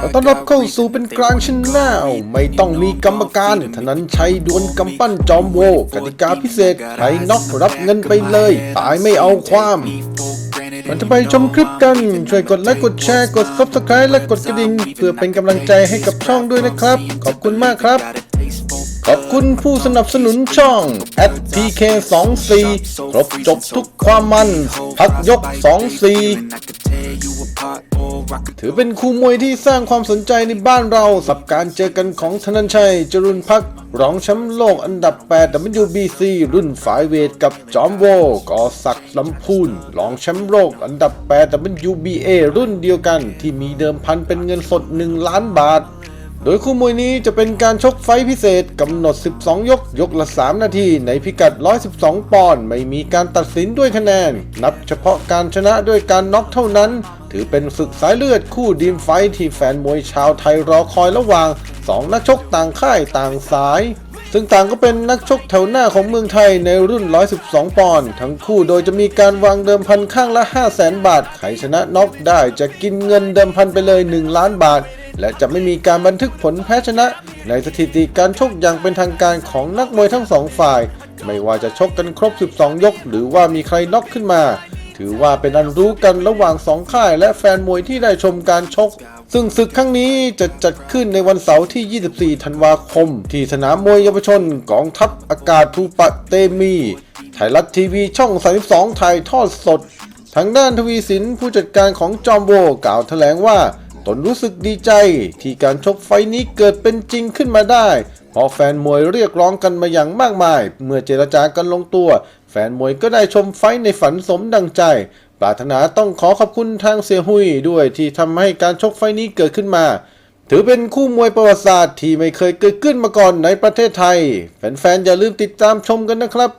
ขอ pride. ต้อนรับ got เข้า reason สู่เป็น that กลาง they ช wanna แนล ride me. ไม่ต้องมีกรรมการธนันชัยดวลกำปั้นจอมโวกติกาพิเศษใครน็อกรับเงินไปเลย ตายไม่เอาความก่อนจะไปชมคลิปกัน ช่วยกดไลค์กดแชร์กด subscribe และกดกระดิ่ง เพื่อเป็นกำลังใจให้กับช่องด้วยนะครับ ขอบคุณมากครับ ขอบคุณผู้สนับสนุนช่อง atpk24 ครบจบทุกความมัน พักยก 24 ถือเป็นคู่มวยที่สร้างความสนใจในบ้านเรา สับการเจอกันของธนันชัย จรุนพักรองแชมป์โลกอันดับ 8 WBC รุ่นฝ่ายเวทกับจอมโวกอศักดิ์ลำพูนรองแชมป์โลกอันดับ 8 WBA รุ่นเดียวกันที่มีเดิมพันเป็นเงินสด 1 ล้านบาท โดยคู่มวยนี้จะเป็นการชกไฟพิเศษกำหนด 12 ยก ยกละ 3 นาที ในพิกัด 112 ปอนด์ไม่มีการตัดสินด้วยคะแนน นับเฉพาะการชนะด้วยการน็อกเท่านั้น ถือเป็นศึกสายเลือดคู่ดีมไฟที่แฟนมวยชาวไทยรอคอยระหว่าง 2 นักชกต่างค่ายต่างสายซึ่งต่างก็เป็นนักชกแถวหน้าของเมืองไทยในรุ่น 112 ปอนด์ ทั้งคู่โดยจะมีการวางเดิมพันข้างละ 5 0 0แสนบาท ใครชนะน็อกได้จะกินเงินเดิมพันไปเลย 1 ล้านบาท และจะไม่มีการบันทึกผลแพ้ชนะ ในสถิติการชกอย่างเป็นทางการของนักมวยทั้งสองฝ่าย ไม่ว่าจะชกกันครบ 12 ยก หรือว่ามีใครน็อกขึ้นมา ถือว่าเป็นอันรู้กันระหว่างสองค่ายและแฟนมวยที่ได้ชมการชก ซึ่งศึกครั้งนี้จะจัดขึ้นในวันเสาร์ที่ 24 ธันวาคม ที่สนามมวยเยาวชนกองทัพอากาศทูปะเตมี ไทยรัฐทีวีช่อง 32 ถ่ายทอดสดทางด้านทวีสินผู้จัดการของจอมโบกล่าวแถลงว่า ตนรู้สึกดีใจที่การชกไฟนี้เกิดเป็นจริงขึ้นมาได้เพราะแฟนมวยเรียกร้องกันมาอย่างมากมาย เมื่อเจรจากันลงตัว แฟนมวยก็ได้ชมไฟในฝันสมดังใจ ปรารถนาต้องขอขอบคุณทางเสียหุยด้วยที่ทำให้การชกไฟนี้เกิดขึ้นมา ถือเป็นคู่มวยประวัติศาสตร์ที่ไม่เคยเกิดขึ้นมาก่อนในประเทศไทย แฟนๆอย่าลืมติดตามชมกันนะครับ